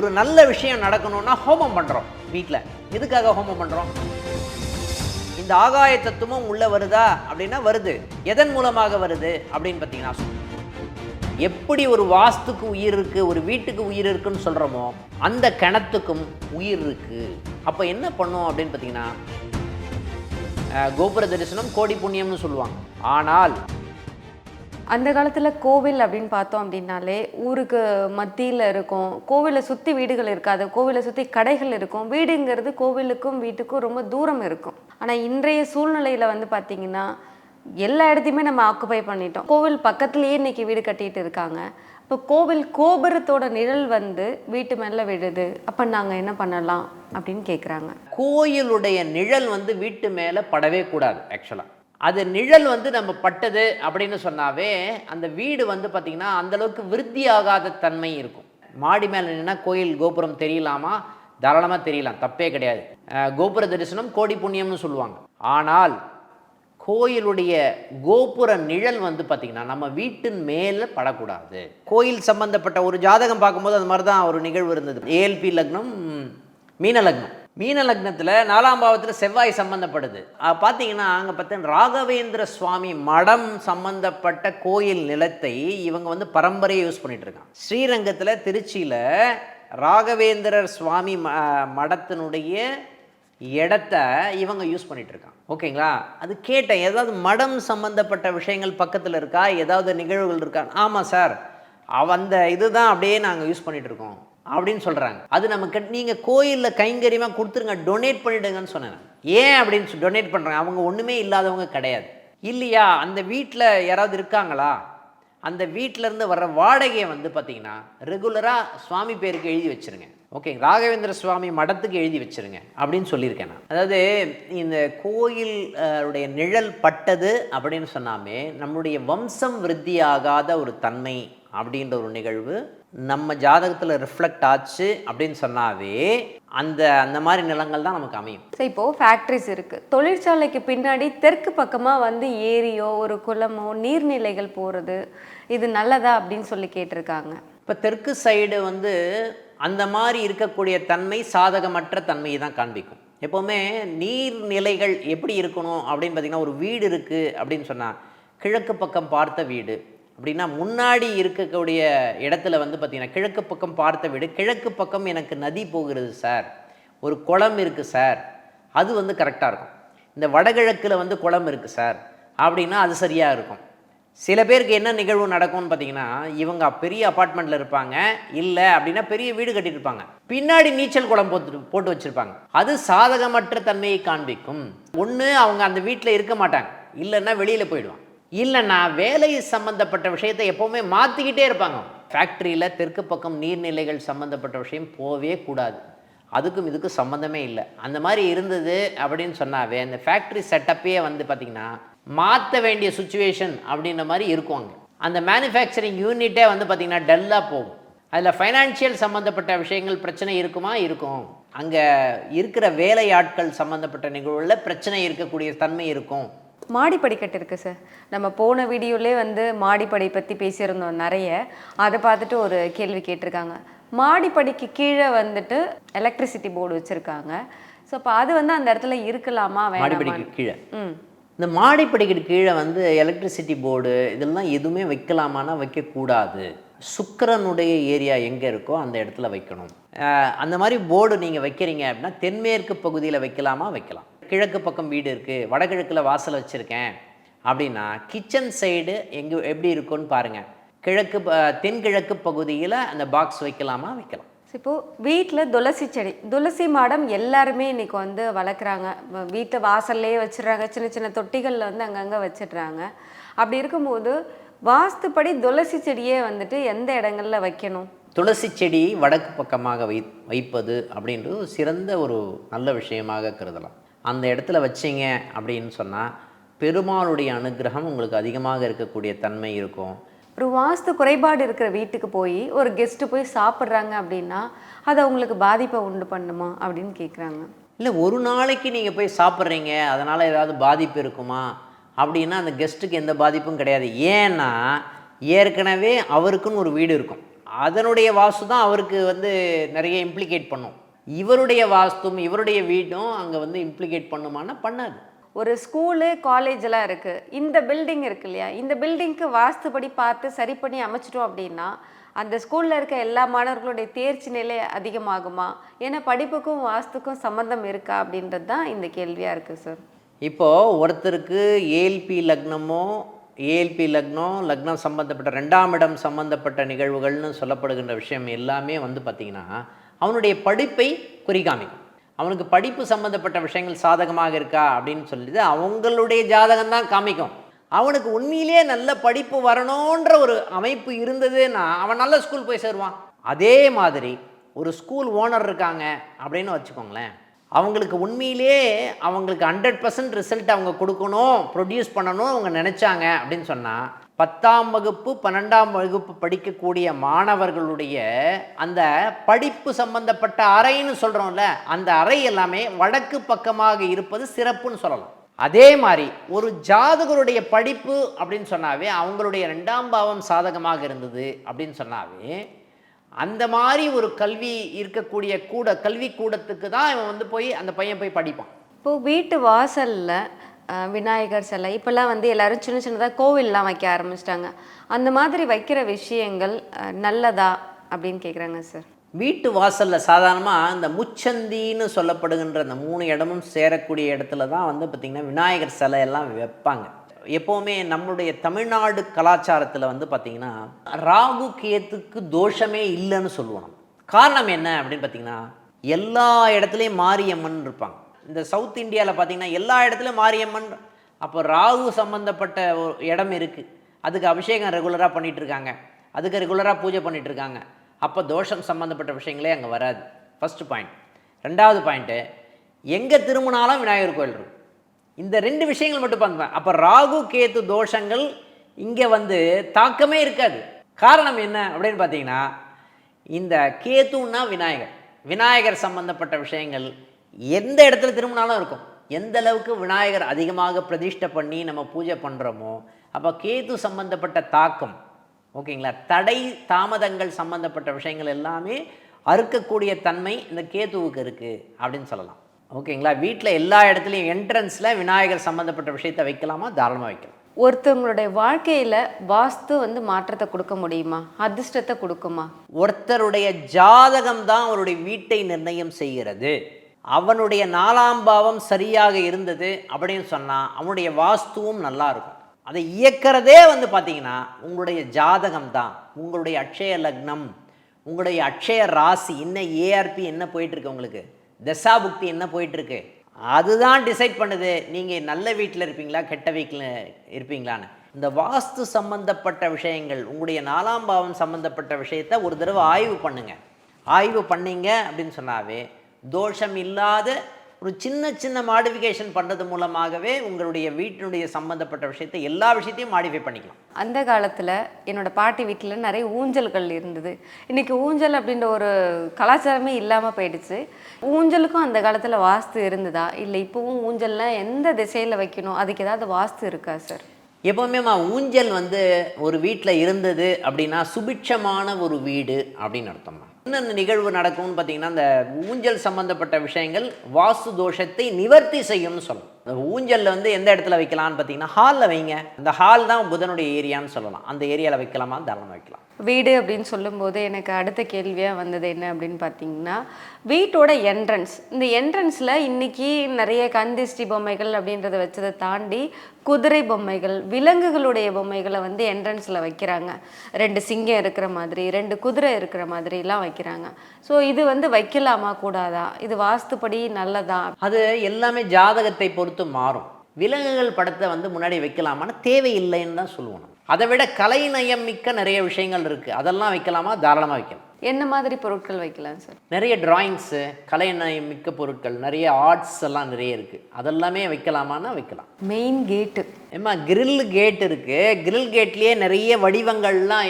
ஒரு நல்ல விஷயம் நடக்கணும்னா ஹோமம் பண்ணுறோம் வீட்டில் எதுக்காக ஹோமம் பண்ணுறோம் இந்த ஆகாய தத்துவம் உள்ள வருதா அப்படின்னா வருது. எதன் மூலமாக வருது அப்படின்னு பார்த்தீங்கன்னா எப்படி ஒரு வாஸ்துக்கு உயிர் இருக்கு ஒரு வீட்டுக்கு உயிர் இருக்குன்னு சொல்றோமோ அந்த கிணத்துக்கும் உயிர் இருக்கு. அப்போ என்ன பண்ணும் அப்படின்னு பார்த்தீங்கன்னா கோபுர தரிசனம் கோடி புண்ணியம்னு சொல்லுவாங்க. ஆனால் அந்த காலத்தில் கோவில் அப்படின்னு பார்த்தோம் அப்படின்னாலே ஊருக்கு மத்தியில் இருக்கும். கோவிலை சுற்றி வீடுகள் இருக்காது. கோவிலை சுற்றி கடைகள் இருக்கும். வீடுங்கிறது கோவிலுக்கும் வீட்டுக்கும் ரொம்ப தூரம் இருக்கும். ஆனால் இன்றைய சூழ்நிலையில் வந்து பார்த்திங்கன்னா எல்லா இடத்தையுமே நம்ம ஆக்குபை பண்ணிட்டோம். கோவில் பக்கத்துலேயே இன்னைக்கு வீடு கட்டிட்டு இருக்காங்க. இப்போ கோவில் கோபுரத்தோட நிழல் வந்து வீட்டு மேலே விழுது. அப்போ நாங்கள் என்ன பண்ணலாம் அப்படின்னு கேட்குறாங்க கோயிலுடைய நிழல் வந்து வீட்டு மேலே படவே கூடாது ஆக்சுவலாக அது நிழல் வந்து நம்ம பட்டது அப்படின்னு சொன்னாவே அந்த வீடு வந்து பார்த்திங்கன்னா அந்தளவுக்கு விருத்தி ஆகாத தன்மை இருக்கும். மாடி மேலே நின்னா கோயில் கோபுரம் தெரியலாமா? தாராளமாக தெரியலாம். தப்பே கிடையாது. கோபுர தரிசனம் கோடி புண்ணியம்னு சொல்லுவாங்க. ஆனால் கோயிலுடைய கோபுர நிழல் வந்து பார்த்திங்கன்னா நம்ம வீட்டின் மேலே படக்கூடாது. கோயில் சம்பந்தப்பட்ட ஒரு ஜாதகம் பார்க்கும்போது அது மாதிரி தான் ஒரு நிகழ்வு இருந்தது. ஏஎல்பி லக்னம் மீன லக்னம். மீன லக்னத்தில் நாலாம் பாவத்தில் செவ்வாய் சம்பந்தப்படுது. பார்த்தீங்கன்னா அங்கே பார்த்தீங்கன்னா ராகவேந்திர சுவாமி மடம் சம்பந்தப்பட்ட கோயில் நிலத்தை இவங்க வந்து பரம்பரையை யூஸ் பண்ணிகிட்ருக்காங்க ஸ்ரீரங்கத்தில் திருச்சியில் ராகவேந்திரர் சுவாமி ம மடத்தினுடைய இடத்த இவங்க யூஸ் பண்ணிகிட்ருக்காங்க ஓகேங்களா? அது கேட்டேன் ஏதாவது மடம் சம்பந்தப்பட்ட விஷயங்கள் பக்கத்தில் இருக்கா? ஏதாவது நிகழ்வுகள் இருக்கா? ஆமாம் சார். அவ அந்த இதுதான் அப்படியே நாங்கள் யூஸ் பண்ணிகிட்ருக்கோம் இருக்கோம். அப்படின்னு சொல்கிறாங்க அது நமக்கு நீங்கள் கோயிலில் கைங்கரியமாக கொடுத்துருங்க டொனேட் பண்ணிவிடுங்கன்னு சொன்னேன் ஏன் அப்படின்னு டொனேட் பண்ணுறாங்க அவங்க ஒன்றுமே இல்லாதவங்க கிடையாது. இல்லையா? அந்த வீட்டில் யாராவது இருக்காங்களா? அந்த வீட்டிலேருந்து வர்ற வாடகையை வந்து பார்த்தீங்கன்னா ரெகுலராக சுவாமி பேருக்கு எழுதி வச்சுருங்க. ஓகே ராகவேந்திர சுவாமி மடத்துக்கு எழுதி வச்சுருங்க அப்படின்னு சொல்லியிருக்கேன் நான். அதாவது இந்த கோயில் உடைய நிழல் பட்டது அப்படின்னு சொன்னாமே நம்முடைய வம்சம் விருத்தியாகாத ஒரு தன்மை அப்படின்ற ஒரு நிகழ்வு நம்ம ஜாதகத்தில் ரிஃப்ளெக்ட் ஆச்சு அப்படின்னு சொன்னாவே அந்த அந்த மாதிரி நிலங்கள் தான் நமக்கு அமையும். ஸோ இப்போது ஃபேக்ட்ரிஸ் இருக்குது தொழிற்சாலைக்கு பின்னாடி தெற்கு பக்கமாக வந்து ஏரியோ ஒரு குளமோ நீர்நிலைகள் போகிறது இது நல்லதா அப்படின்னு சொல்லி கேட்டிருக்காங்க. இப்போ தெற்கு சைடு வந்து அந்த மாதிரி இருக்கக்கூடிய தன்மை சாதகமற்ற தன்மையை தான் காண்பிக்கும். எப்போவுமே நீர்நிலைகள் எப்படி இருக்கணும் அப்படின்னு பார்த்தீங்கன்னா ஒரு வீடு இருக்குது அப்படின்னு சொன்னால் கிழக்கு பக்கம் பார்த்த வீடு அப்படின்னா முன்னாடி இருக்கக்கூடிய இடத்துல வந்து பார்த்திங்கன்னா கிழக்கு பக்கம் பார்த்த வீடு கிழக்கு பக்கம் எனக்கு நதி போகிறது சார். ஒரு குளம் இருக்குது சார். அது வந்து கரெக்டாக இருக்கும். இந்த வடகிழக்கில் வந்து குளம் இருக்குது சார். அப்படின்னா அது சரியாக இருக்கும். சில பேருக்கு என்ன நிகழ்வு நடக்கும்னு பார்த்தீங்கன்னா இவங்க பெரிய அப்பார்ட்மெண்ட்டில் இருப்பாங்க. இல்லை அப்படின்னா பெரிய வீடு கட்டிட்டு இருப்பாங்க. பின்னாடி நீச்சல் குளம் போட்டு போட்டு வச்சுருப்பாங்க. அது சாதகமற்ற தன்மையை காண்பிக்கும். ஒன்று அவங்க அந்த வீட்டில் இருக்க மாட்டாங்க. இல்லைன்னா வெளியில் போயிடுவாங்க. இல்லைன்னா வேலை சம்மந்தப்பட்ட விஷயத்தை எப்போவுமே மாற்றிக்கிட்டே இருப்பாங்க. ஃபேக்ட்ரியில் தெற்கு பக்கம் நீர்நிலைகள் சம்மந்தப்பட்ட விஷயம் போகவே கூடாது. அதுக்கும் இதுக்கும் சம்மந்தமே இல்லை. அந்த மாதிரி இருந்தது அப்படின்னு சொன்னாவே அந்த ஃபேக்ட்ரி செட்டப்பே வந்து பார்த்திங்கன்னா மாற்ற வேண்டிய சுச்சுவேஷன் அப்படின்ற மாதிரி இருக்கும் அங்கே. அந்த மேனுஃபேக்சரிங் யூனிட்டே வந்து பார்த்திங்கன்னா டல்லாக போகும். அதில் ஃபைனான்ஷியல் சம்மந்தப்பட்ட விஷயங்கள் பிரச்சனை இருக்குமா? இருக்கும். அங்கே இருக்கிற வேலையாட்கள் சம்மந்தப்பட்ட நிகழ்வுகளில் பிரச்சனை இருக்கக்கூடிய தன்மை இருக்கும். மாடி படிக்கட்டு இருக்குது சார். நம்ம போன வீடியோலே வந்து மாடிப்படி பற்றி பேசியிருந்தோம் நிறைய. அதை பார்த்துட்டு ஒரு கேள்வி கேட்டிருக்காங்க. மாடிப்படிக்கு கீழே வந்துட்டு எலக்ட்ரிசிட்டி போர்டு வச்சுருக்காங்க. ஸோ அப்போ அது வந்து அந்த இடத்துல இருக்கலாமா மாடிப்படிக்கு கீழே. ம். இந்த மாடிப்படிக்கட்டு கீழே வந்து எலக்ட்ரிசிட்டி போர்டு இதெல்லாம் எதுவுமே வைக்கலாமான்னா வைக்கக்கூடாது. சுக்கிரனுடைய ஏரியா எங்கே இருக்கோ அந்த இடத்துல வைக்கணும். அந்த மாதிரி போர்டு நீங்கள் வைக்கிறீங்க அப்படின்னா தென்மேற்கு பகுதியில் வைக்கலாமா வைக்கலாம். கிழக்கு பக்கம் வீடு இருக்குது வடகிழக்கில் வாசல் வச்சுருக்கேன். அப்படின்னா கிச்சன் சைடு எங்கே எப்படி இருக்குன்னு பாருங்கள் கிழக்கு தென்கிழக்கு பகுதியில் அந்த பாக்ஸ் வைக்கலாமா? வைக்கலாம். இப்போ வீட்டில் துளசி செடி துளசி மாடம் எல்லாருமே இன்னைக்கு வந்து வளர்க்குறாங்க. வீட்டு வாசல்லையே வச்சிடுறாங்க. சின்ன சின்ன தொட்டிகளில் வந்து அங்கங்கே வச்சிடுறாங்க. அப்படி இருக்கும்போது வாஸ்துப்படி துளசி செடியே வந்துட்டு எந்த இடங்கள்ல வைக்கணும்? துளசி செடி வடக்கு பக்கமாக வை வைப்பது அப்படின்றது சிறந்த ஒரு நல்ல விஷயமாக கருதலாம். அந்த இடத்துல வச்சீங்க அப்படின்னு சொன்னால் பெருமாளுடைய அனுகிரகம் உங்களுக்கு அதிகமாக இருக்கக்கூடிய தன்மை இருக்கும். ஒரு வாஸ்து குறைபாடு இருக்கிற வீட்டுக்கு போய் ஒரு கெஸ்ட்டு போய் சாப்பிட்றாங்க அப்படின்னா அது அவங்களுக்கு பாதிப்பை உண்டு பண்ணுமா அப்படின்னு கேட்குறாங்க இல்லை ஒரு நாளைக்கு நீங்கள் போய் சாப்பிட்றீங்க அதனால் ஏதாவது பாதிப்பு இருக்குமா? அப்படின்னா அந்த கெஸ்ட்டுக்கு எந்த பாதிப்பும் கிடையாது. ஏன்னா ஏற்கனவே அவருக்குன்னு ஒரு வீடு இருக்கும். அதனுடைய வாஸ்து தான் அவருக்கு வந்து நிறைய இம்ப்ளிகேட் பண்ணும். இவருடைய வாஸ்தும் இவருடைய வீடும் அங்கே வந்து இம்ப்ளிகேட் பண்ணுமானா பண்ணாது. ஒரு ஸ்கூலு காலேஜ் எல்லாம் இருக்கு. இந்த பில்டிங் இருக்கு இல்லையா? இந்த பில்டிங்க்கு வாஸ்துபடி பார்த்து சரி பண்ணி அமைச்சிட்டோம் அப்படின்னா அந்த ஸ்கூல்ல இருக்க எல்லா மாணவர்களுடைய தேர்ச்சி நிலை அதிகமாகுமா? ஏன்னா படிப்புக்கும் வாஸ்துக்கும் சம்மந்தம் இருக்கா அப்படின்றது தான் இந்த கேள்வியா இருக்கு சார் இப்போது ஒருத்தருக்கு ஏஎல்பி லக்னமோ ஏஎல்பி லக்னம் லக்னம் சம்பந்தப்பட்ட ரெண்டாம் இடம் சம்பந்தப்பட்ட நிகழ்வுகள்னு சொல்லப்படுகின்ற விஷயம் எல்லாமே வந்து பார்த்திங்கன்னா அவனுடைய படிப்பை குறிகாமிக்கும். அவனுக்கு படிப்பு சம்பந்தப்பட்ட விஷயங்கள் சாதகமாக இருக்கா அப்படின்னு சொல்லிட்டு அவங்களுடைய ஜாதகம் தான் காமிக்கும். அவனுக்கு உண்மையிலேயே நல்ல படிப்பு வரணுன்ற ஒரு அமைப்பு இருந்ததுன்னா அவன் நல்ல ஸ்கூல் போய் சேருவான். அதே மாதிரி ஒரு ஸ்கூல் ஓனர் இருக்காங்க அப்படின்னு வச்சுக்கோங்களேன். அவங்களுக்கு உண்மையிலேயே அவங்களுக்கு ஹண்ட்ரட் பர்சன்ட் ரிசல்ட் அவங்க கொடுக்கணும் ப்ரொடியூஸ் பண்ணணும் அவங்க நினச்சாங்க அப்படின்னு சொன்னால் பத்தாம் வகுப்பு பன்னெண்டாம் வகுப்பு படிக்கக்கூடிய மாணவர்களுடைய அந்த படிப்பு சம்பந்தப்பட்ட அறைன்னு சொல்கிறோம்ல அந்த அறை எல்லாமே வடக்கு பக்கமாக இருப்பது சிறப்புன்னு சொல்லலாம். அதே மாதிரி ஒரு ஜாதகருடைய படிப்பு அப்படின்னு சொன்னாவே அவங்களுடைய ரெண்டாம் பாவம் சாதகமாக இருந்தது அப்படின்னு சொன்னாவே அந்த மாதிரி ஒரு கல்வி இருக்கக்கூடிய கூட கல்வி கூடத்துக்கு தான் இவன் வந்து போய் அந்த பையன் போய் படிப்பான். இப்போ வீட்டு வாசல்ல விநாயகர் சிலை இப்போல்லாம் வந்து எல்லாரும் சின்ன சின்னதாக கோவில்லாம் வைக்க ஆரம்பிச்சிட்டாங்க. அந்த மாதிரி வைக்கிற விஷயங்கள் நல்லதா அப்படின்னு கேட்குறாங்க சார். வீட்டு வாசலில் சாதாரணமாக இந்த முச்சந்தின்னு சொல்லப்படுகின்ற அந்த மூணு இடமும் சேரக்கூடிய இடத்துல தான் வந்து பார்த்திங்கன்னா விநாயகர் சிலை எல்லாம் வைப்பாங்க. எப்போவுமே நம்மளுடைய தமிழ்நாடு கலாச்சாரத்தில் வந்து பார்த்திங்கன்னா ராகு கேத்துக்கு தோஷமே இல்லைன்னு சொல்லுவோம் காரணம் என்ன அப்படின்னு பார்த்திங்கன்னா எல்லா இடத்துலையும் மாரியம்மன் இருப்பாங்க. இந்த சவுத் இந்தியாவில் பார்த்திங்கன்னா எல்லா இடத்துலையும் மாரியம்மன் அப்போ ராகு சம்மந்தப்பட்ட ஒரு இடம் இருக்குது அதுக்கு அபிஷேகம் ரெகுலராக பண்ணிகிட்ருக்காங்க இருக்காங்க அதுக்கு ரெகுலராக பூஜை பண்ணிட்டு இருக்காங்க அப்போ தோஷம் சம்மந்தப்பட்ட விஷயங்களே அங்கே வராது. ஃபஸ்ட்டு பாயிண்ட் ரெண்டாவது பாயிண்ட்டு எங்கே திரும்பினாலும் விநாயகர் கோயில் இருக்கும். இந்த ரெண்டு விஷயங்கள் மட்டும் பார்த்துப்பேன் அப்போ ராகு கேத்து தோஷங்கள் இங்கே வந்து தாக்கமே இருக்காது. காரணம் என்ன அப்படின்னு பார்த்தீங்கன்னா இந்த கேத்துன்னா விநாயகர். விநாயகர் சம்பந்தப்பட்ட விஷயங்கள் எந்த இடத்துல திரும்பினாலும் இருக்கும். எந்த அளவுக்கு விநாயகர் அதிகமாக பிரதிஷ்டை பண்ணி நம்ம பூஜை பண்ணுறோமோ அப்போ கேது சம்பந்தப்பட்ட தாக்கம் ஓகேங்களா? தடை தாமதங்கள் சம்பந்தப்பட்ட விஷயங்கள் எல்லாமே அறுக்கக்கூடிய தன்மை இந்த கேதுவுக்கு இருக்குது அப்படின்னு சொல்லலாம். ஓகேங்களா? வீட்டில் எல்லா இடத்துலையும் என்ட்ரன்ஸில் விநாயகர் சம்மந்தப்பட்ட விஷயத்தை வைக்கலாமா? தாராளமாக வைக்கலாம். ஒருத்தவங்களுடைய வாழ்க்கையில வாஸ்து வந்து மாற்றத்தை கொடுக்க முடியுமா? அதிர்ஷ்டத்தை கொடுக்குமா? ஒருத்தருடைய ஜாதகம் தான் அவருடைய வீட்டை நிர்ணயம் செய்கிறது. அவனுடைய நாலாம் பாவம் சரியாக இருந்தது அப்படின்னு சொன்னால் அவனுடைய வாஸ்துவும் நல்லா இருக்கும். அதை இயக்கிறதே வந்து பார்த்தீங்கன்னா உங்களுடைய ஜாதகம் தான் உங்களுடைய அக்ஷய லக்னம் உங்களுடைய அக்ஷய ராசி என்ன ஏஆர்பி என்ன போயிட்டுருக்கு உங்களுக்கு? தசாபுக்தி என்ன போயிட்டுருக்கு? அதுதான் டிசைட் பண்ணுது. நீங்கள் நல்ல வீட்டில் இருப்பீங்களா கெட்ட வீட்டில் இருப்பீங்களான்னு. இந்த வாஸ்து சம்பந்தப்பட்ட விஷயங்கள் உங்களுடைய நாலாம் பாவம் சம்பந்தப்பட்ட விஷயத்தை ஒரு தடவை ஆய்வு பண்ணுங்க. ஆய்வு பண்ணீங்க அப்படின்னு சொன்னாவே தோஷம் இல்லாத ஒரு சின்ன சின்ன மாடிஃபிகேஷன் பண்ணுறது மூலமாகவே உங்களுடைய வீட்டினுடைய சம்பந்தப்பட்ட விஷயத்தை எல்லா விஷயத்தையும் மாடிஃபை பண்ணிக்கலாம். அந்த காலத்துல என்னோட பாட்டி வீட்டுல நிறைய ஊஞ்சல்கள் இருந்தது. இன்னைக்கு ஊஞ்சல் அப்படின்ற ஒரு கலாச்சாரமே இல்லாம போயிடுச்சு. ஊஞ்சலுக்கும் அந்த காலத்துல வாஸ்து இருந்ததா? இல்ல இப்பவும் ஊஞ்சல்லாம் எந்த திசையில வைக்கணும்? அதுக்கு ஏதாவது வாஸ்து இருக்கா சார்? எப்போவுமேமா ஊஞ்சல் வந்து ஒரு வீட்டில் இருந்தது அப்படின்னா சுபிட்சமான ஒரு வீடு அப்படின்னு அர்த்தம்மா. என்னென்ன நிகழ்வு நடக்கும்னு பார்த்தீங்கன்னா இந்த ஊஞ்சல் சம்பந்தப்பட்ட விஷயங்கள் வாஸ்து தோஷத்தை நிவர்த்தி செய்யும்னு சொல்லலாம் ஊஞ்சலில் வந்து எந்த இடத்துல வைக்கலாம்னு பார்த்தீங்கன்னா ஹாலில் வைங்க. அந்த ஹால் தான் புதனுடைய ஏரியான்னு சொல்லலாம். அந்த ஏரியாவில் வைக்கலாமா? தாராளமாக வைக்கலாம். வீடு அப்படின்னு சொல்லும்போது எனக்கு அடுத்த கேள்வியாக வந்தது என்ன அப்படின்னு பார்த்தீங்கன்னா வீட்டோட என்ட்ரன்ஸ் இந்த என்ட்ரன்ஸில் இன்னைக்கு நிறைய கந்திஷ்டி பொம்மைகள் அப்படின்றத வச்சதை தாண்டி குதிரை பொம்மைகள் விலங்குகளுடைய பொம்மைகளை வந்து என்ட்ரன்ஸில் வைக்கிறாங்க. ரெண்டு சிங்கம் இருக்கிற மாதிரி ரெண்டு குதிரை இருக்கிற மாதிரிலாம் வைக்கிறாங்க. ஸோ இது வந்து வைக்கலாமா? கூடாதா? இது வாஸ்துப்படி நல்லதா? அது எல்லாமே ஜாதகத்தை பொறுத்து மாறும். விலங்குகள் படத்தை வந்து முன்னாடி வைக்கலாமான்னு தேவையில்லைன்னு தான் சொல்லுவோம். அதை விட கலைநயம் மிக்க நிறைய விஷயங்கள் இருக்குது அதெல்லாம் வைக்கலாமா? தாராளமாக வைக்கலாம். என்ன மாதிரி பொருட்கள் வைக்கலாம் சார் நிறைய டிராயிங்ஸு கலைநயம் மிக்க பொருட்கள் நிறைய ஆர்ட்ஸ் எல்லாம் நிறைய இருக்குது அதெல்லாமே வைக்கலாமான்னா வைக்கலாம். மெயின் கேட்டு ஏம்மா grill கேட் இருக்குது grill கேட்லேயே நிறைய வடிவங்கள்லாம்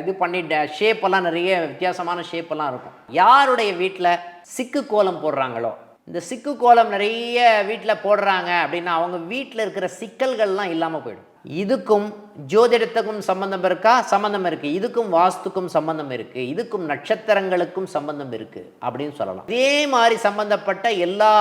இது பண்ணி ஷேப்பெல்லாம் நிறைய வித்தியாசமான ஷேப்பெல்லாம் இருக்கும். யாருடைய வீட்டில் சிக்கு கோலம் போடுறாங்களோ இந்த சிக்கு கோலம் நிறைய வீட்டில் போடுறாங்க அப்படின்னா அவங்க வீட்டில் இருக்கிற சிக்கல்கள்லாம் இல்லாமல் போயிடும். இதுக்கும் ஜோதிடத்துக்கும் சம்பந்தம் இருக்கா? சம்பந்தம் இருக்குது இதுக்கும் வாஸ்துக்கும் சம்பந்தம் இருக்குது இதுக்கும் நட்சத்திரங்களுக்கும் சம்பந்தம் இருக்குது அப்படின்னு சொல்லலாம். இதே மாதிரி சம்பந்தப்பட்ட எல்லா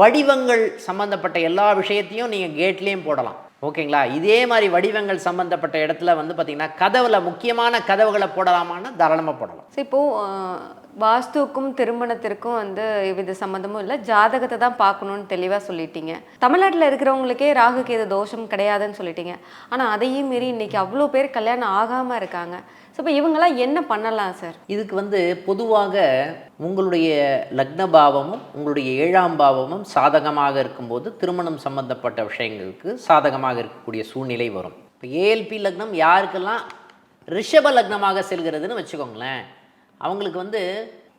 வடிவங்கள் சம்பந்தப்பட்ட எல்லா விஷயத்தையும் நீங்கள் கேட்லேயும் போடலாம். ஓகேங்களா? இதே மாதிரி வடிவங்கள் சம்பந்தப்பட்ட இடத்துல வந்து பார்த்தீங்கன்னா கதவுல முக்கியமான கதவுகளை போடலாமான்னு தாராளமாக போடலாம். ஸோ இப்போது வாஸ்துக்கும் திருமணத்திற்கும் வந்து எவ்வித சம்மந்தமும் இல்லை. ஜாதகத்தை தான் பார்க்கணும்னு தெளிவாக சொல்லிட்டீங்க. தமிழ்நாட்டில் இருக்கிறவங்களுக்கே ராகு கேது தோஷம் கிடையாதுன்னு சொல்லிட்டீங்க. ஆனால் அதையும் மீறி இன்னைக்கு அவ்வளோ பேர் கல்யாணம் ஆகாமல் இருக்காங்க. இப்போ இவங்கெல்லாம் என்ன பண்ணலாம் சார்? இதுக்கு வந்து பொதுவாக உங்களுடைய லக்ன பாவமும் உங்களுடைய ஏழாம் பாவமும் சாதகமாக இருக்கும்போது திருமணம் சம்பந்தப்பட்ட விஷயங்களுக்கு சாதகமாக இருக்கக்கூடிய சூழ்நிலை வரும். இப்போ ஏஎல்பி லக்னம் யாருக்கெல்லாம் ரிஷப லக்னமாக செல்கிறதுன்னு வச்சுக்கோங்களேன் அவங்களுக்கு வந்து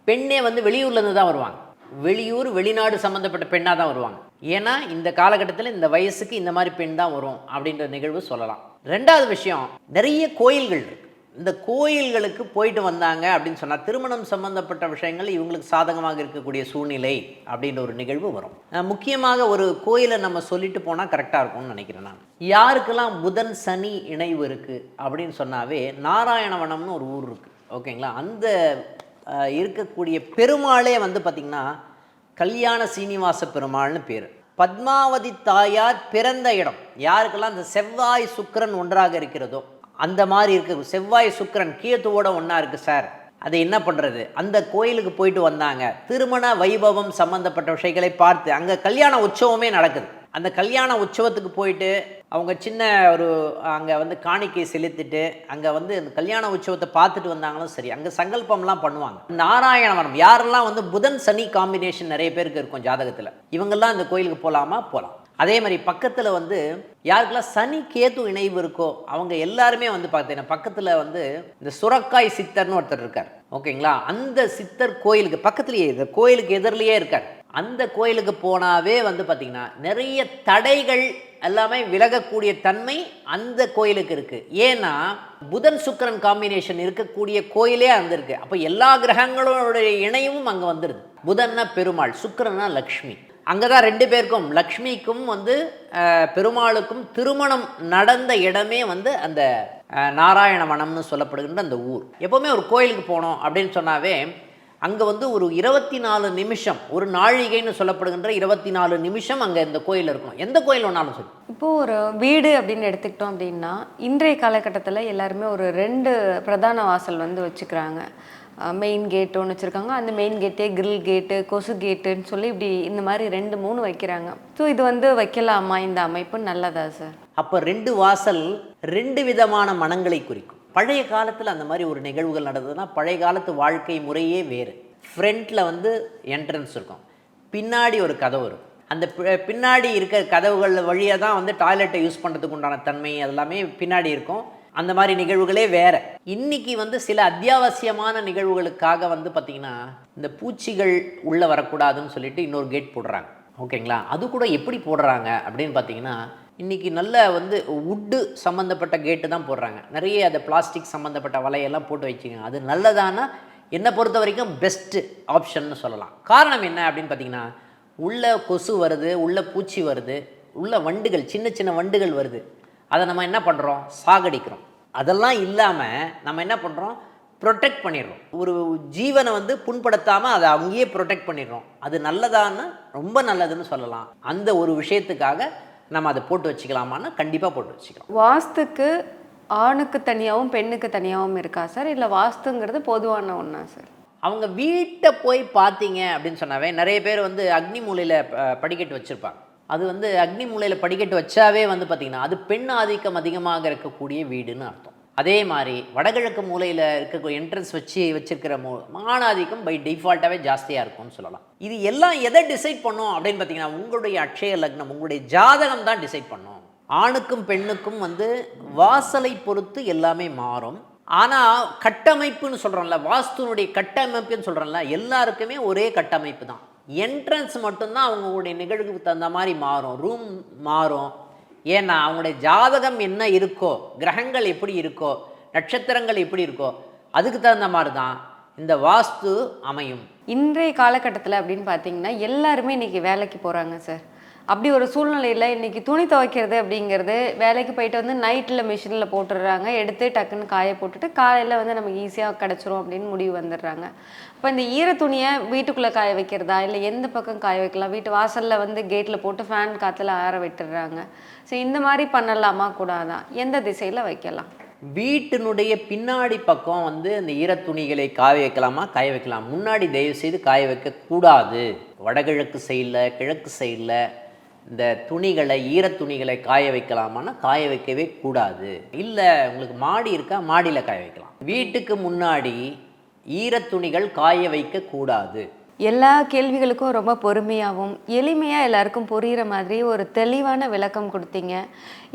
பெண்ணே வந்து வெளியூர்லேருந்து தான் வருவாங்க. வெளியூர் வெளிநாடு சம்மந்தப்பட்ட பெண்ணாக தான் வருவாங்க. ஏன்னா இந்த காலகட்டத்தில் இந்த வயசுக்கு இந்த மாதிரி பெண் தான் வரும் அப்படின்ற நிகழ்வு சொல்லலாம். ரெண்டாவது விஷயம் நிறைய கோயில்கள் இருக்குது இந்த கோயில்களுக்கு போயிட்டு வந்தாங்க அப்படின்னு சொன்னால் திருமணம் சம்பந்தப்பட்ட விஷயங்கள் இவங்களுக்கு சாதகமாக இருக்கக்கூடிய சூழ்நிலை அப்படின்ற ஒரு நிகழ்வு வரும். முக்கியமாக ஒரு கோயிலை நம்ம சொல்லிட்டு போனால் கரெக்டாக இருக்கும்னு நினைக்கிறேன் நான். யாருக்கெல்லாம் புதன் சனி இணைவு இருக்குது அப்படின்னு சொன்னாவே நாராயணவனம்னு ஒரு ஊர் இருக்குது ஓகேங்களா? அந்த இருக்கக்கூடிய பெருமாளே வந்து பார்த்திங்கன்னா கல்யாண சீனிவாச பெருமாள்னு பேர். பத்மாவதி தாயார் பிறந்த இடம். யாருக்கெல்லாம் அந்த செவ்வாய் சுக்கிரன் ஒன்றாக இருக்கிறதோ அந்த மாதிரி இருக்குது செவ்வாய் சுக்கிரன் கேத்துவோட ஒன்றா இருக்குது சார். அது என்ன பண்ணுறது அந்த கோயிலுக்கு போயிட்டு வந்தாங்க. திருமண வைபவம் சம்மந்தப்பட்ட விஷயங்களை பார்த்து அங்கே கல்யாண உற்சவமே நடக்குது. அந்த கல்யாண உற்சவத்துக்கு போயிட்டு அவங்க சின்ன ஒரு அங்கே வந்து காணிக்கை செலுத்திட்டு அங்கே வந்து இந்த கல்யாண உற்சவத்தை பார்த்துட்டு வந்தாங்களும் சரி அங்கே சங்கல்பம்லாம் பண்ணுவாங்க. நாராயணவனம் யாரெல்லாம் வந்து புதன் சனி காம்பினேஷன் நிறைய பேருக்கு இருக்கும் ஜாதகத்தில். இவங்கெல்லாம் இந்த கோயிலுக்கு போகலாமா போகலாம் அதே மாதிரி பக்கத்தில் வந்து யாருக்கெல்லாம் சனி கேது இணைவு இருக்கோ அவங்க எல்லாருமே வந்து பார்த்தீங்கன்னா பக்கத்தில் வந்து இந்த சுரக்காய் சித்தர்னு ஒருத்தர் இருக்கார். ஓகேங்களா? அந்த சித்தர் கோயிலுக்கு பக்கத்துலேயே இந்த கோயிலுக்கு எதிரிலேயே இருக்கார். அந்த கோயிலுக்கு போனாவே வந்து பார்த்திங்கன்னா நிறைய தடைகள் எல்லாமே விலகக்கூடிய தன்மை அந்த கோயிலுக்கு இருக்குது ஏன்னா புதன் சுக்கரன் காம்பினேஷன் இருக்கக்கூடிய கோயிலே அங்கே இருக்குது அப்போ எல்லா கிரகங்களோடைய இணைவும் அங்கே வந்துடுது புதன்னா பெருமாள் சுக்கரன்னா லக்ஷ்மி. அங்கே தான் ரெண்டு பேருக்கும் லக்ஷ்மிக்கும் வந்து பெருமாளுக்கும் திருமணம் நடந்த இடமே வந்து அந்த நாராயண வனம்னு சொல்லப்படுகின்ற அந்த ஊர். எப்போவுமே ஒரு கோயிலுக்கு போனோம் அப்படின்னு சொன்னாவே அங்கே வந்து ஒரு இருபத்தி நாலு நிமிஷம் ஒரு நாழிகைன்னு சொல்லப்படுகின்ற இருபத்தி நாலு நிமிஷம் அங்கே இந்த கோயில் இருக்கும். எந்த கோயில் வேணாலும் சரி இப்போது ஒரு வீடு அப்படின்னு எடுத்துக்கிட்டோம் அப்படின்னா இன்றைய காலகட்டத்தில் எல்லாருமே ஒரு ரெண்டு பிரதான வாசல் வந்து வச்சுக்கிறாங்க. மெயின் கேட் ஒன்று வச்சுருக்காங்க. அந்த மெயின் கேட்டே கிரில் கேட்டு கொசு கேட்டுன்னு சொல்லி இப்படி இந்த மாதிரி ரெண்டு மூணு வைக்கிறாங்க. ஸோ இது வந்து வைக்கலாமா? இந்த அமைப்பு நல்லதா சார் அப்போ ரெண்டு வாசல் ரெண்டு விதமான மனங்களை குறிக்கும். பழைய காலத்தில் அந்த மாதிரி ஒரு நிகழ்வுகள் நடந்ததுன்னா பழைய காலத்து வாழ்க்கை முறையே வேறு. ஃப்ரண்ட்டில் வந்து என்ட்ரன்ஸ் இருக்கும். பின்னாடி ஒரு கதவு இருக்கும். அந்த பி- பின்னாடி இருக்க கதவுகள் வழியாக தான் வந்து டாய்லெட்டை யூஸ் பண்ணுறதுக்கு உண்டான தன்மை அதெல்லாமே பின்னாடி இருக்கும். அந்த மாதிரி நிகழ்வுகளே வேற. இன்னைக்கு வந்து சில அத்தியாவசியமான நிகழ்வுகளுக்காக வந்து பார்த்திங்கன்னா இந்த பூச்சிகள் உள்ளே வரக்கூடாதுன்னு சொல்லிட்டு இன்னொரு கேட் போடுறாங்க. ஓகேங்களா? அது கூட எப்படி போடுறாங்க அப்படின்னு பார்த்தீங்கன்னா இன்றைக்கி நல்ல வந்து வுட்டு சம்மந்தப்பட்ட கேட்டு தான் போடுறாங்க. நிறைய அந்த பிளாஸ்டிக் சம்மந்தப்பட்ட வலையெல்லாம் போட்டு வச்சுக்கோங்க அது நல்லதானா? என்னை பொறுத்த வரைக்கும் பெஸ்ட்டு ஆப்ஷன்னு சொல்லலாம். காரணம் என்ன அப்படின்னு பார்த்தீங்கன்னா உள்ள கொசு வருது உள்ள பூச்சி வருது உள்ள வண்டுகள் சின்ன சின்ன வண்டுகள் வருது. அதை நம்ம என்ன பண்ணுறோம் சாகடிக்கிறோம். அதெல்லாம் இல்லாமல் நம்ம என்ன பண்ணுறோம் ப்ரொடெக்ட் பண்ணிடுறோம். ஒரு ஜீவனை வந்து புண்படுத்தாமல் அதை அங்கேயே ப்ரொடெக்ட் பண்ணிடுறோம். அது நல்லதான்னு ரொம்ப நல்லதுன்னு சொல்லலாம். அந்த ஒரு விஷயத்துக்காக நம்ம அதை போட்டு வச்சுக்கலாமான்னா கண்டிப்பாக போட்டு வச்சுக்கலாம் வாஸ்துக்கு ஆணுக்கு தனியாகவும் பெண்ணுக்கு தனியாகவும் இருக்கா சார்? இல்லை வாஸ்துங்கிறது பொதுவான ஒன்றா சார்? அவங்க வீட்டை போய் பார்த்தீங்க அப்படின்னு சொன்னாவே நிறைய பேர் வந்து அக்னி மூலையில் படிக்கட்டு வச்சுருப்பாங்க. அது வந்து அக்னி மூலையில் படிக்கட்டு வச்சாவே வந்து பார்த்திங்கன்னா அது பெண் ஆதிக்கம் அதிகமாக இருக்கக்கூடிய வீடுன்னு அர்த்தம். அதே மாதிரி வடகிழக்கு மூலையில் இருக்கக்கூடிய என்ட்ரன்ஸ் வச்சு வச்சிருக்கிற மூ மானாதிக்கம் பை டிஃபால்ட்டாகவே ஜாஸ்தியாக இருக்கும்னு சொல்லலாம். இது எல்லாம் எதை டிசைட் பண்ணும் அப்படின்னு பார்த்தீங்கன்னா உங்களுடைய அட்சய லக்னம் உங்களுடைய ஜாதகம் தான் டிசைட் பண்ணும். ஆணுக்கும் பெண்ணுக்கும் வந்து வாசலை பொறுத்து எல்லாமே மாறும். ஆனால் கட்டமைப்புன்னு சொல்கிறோம்ல வாஸ்துனுடைய கட்டமைப்புன்னு சொல்கிறோம்ல எல்லாருக்குமே ஒரே கட்டமைப்பு தான். என்ட்ரன்ஸ் மட்டும்தான் அவங்களுடைய நிகழ்வுக்கு தகுந்த மாதிரி மாறும். ரூம் மாறும். ஏன்னா அவங்களுடைய ஜாதகம் என்ன இருக்கோ கிரகங்கள் எப்படி இருக்கோ நட்சத்திரங்கள் எப்படி இருக்கோ அதுக்கு தகுந்த மாதிரி தான் இந்த வாஸ்து அமையும். இன்றைய காலகட்டத்தில் அப்படின்னு பார்த்தீங்கன்னா எல்லாருமே இன்னைக்கு வேலைக்கு போகிறாங்க சார். அப்படி ஒரு சூழ்நிலையில் இன்னைக்கு துணி துவைக்கிறது அப்படிங்கிறது வேலைக்கு போயிட்டு வந்து நைட்டில் மிஷினில் போட்டுடுறாங்க. எடுத்து டக்குன்னு காய போட்டுட்டு காலையில் வந்து நமக்கு ஈஸியாக கிடச்சிரும் அப்படின்னு முடிவு வந்துடுறாங்க. இப்போ இந்த ஈர துணியை வீட்டுக்குள்ளே காய வைக்கிறதா? இல்லை எந்த பக்கம் காய வைக்கலாம்? வீட்டு வாசலில் வந்து கேட்டில் போட்டு ஃபேன் காற்றுல ஆற விட்டுடுறாங்க. ஸோ இந்த மாதிரி பண்ணலாமா? கூடாதா? எந்த திசையில் வைக்கலாம்? வீட்டினுடைய பின்னாடி பக்கம் வந்து அந்த ஈரத்துணிகளை காய வைக்கலாமா? காய வைக்கலாம். முன்னாடி தயவு செய்து காய வைக்க கூடாது வடகிழக்கு சைடில் கிழக்கு சைடில் இந்த துணிகளை ஈரத்துணிகளை காய வைக்கலாமான்னா காய வைக்கவே கூடாது. இல்லை உங்களுக்கு மாடி இருக்கா மாடியில் காய வைக்கலாம். வீட்டுக்கு முன்னாடி ஈரத்துணிகள் காய வைக்க கூடாது. எல்லா கேள்விகளுக்கும் ரொம்ப பொறுமையாகவும் எளிமையாக எல்லாருக்கும் புரிகிற மாதிரி ஒரு தெளிவான விளக்கம் கொடுத்தீங்க.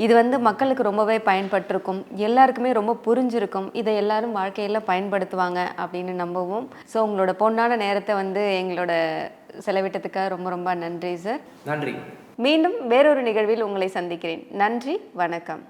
இது வந்து மக்களுக்கு ரொம்பவே பயன்பட்டிருக்கும். எல்லாருக்குமே ரொம்ப புரிஞ்சிருக்கும். இதை எல்லாரும் வாழ்க்கையில் பயன்படுத்துவாங்க அப்படின்னு நம்புவோம். ஸோ உங்களோட பொன்னான நேரத்தை வந்து எங்களோட செலவிட்டதுக்காக ரொம்ப ரொம்ப நன்றி சார் நன்றி. மீண்டும் வேறொரு நிகழ்வில் உங்களை சந்திக்கிறேன். நன்றி வணக்கம்.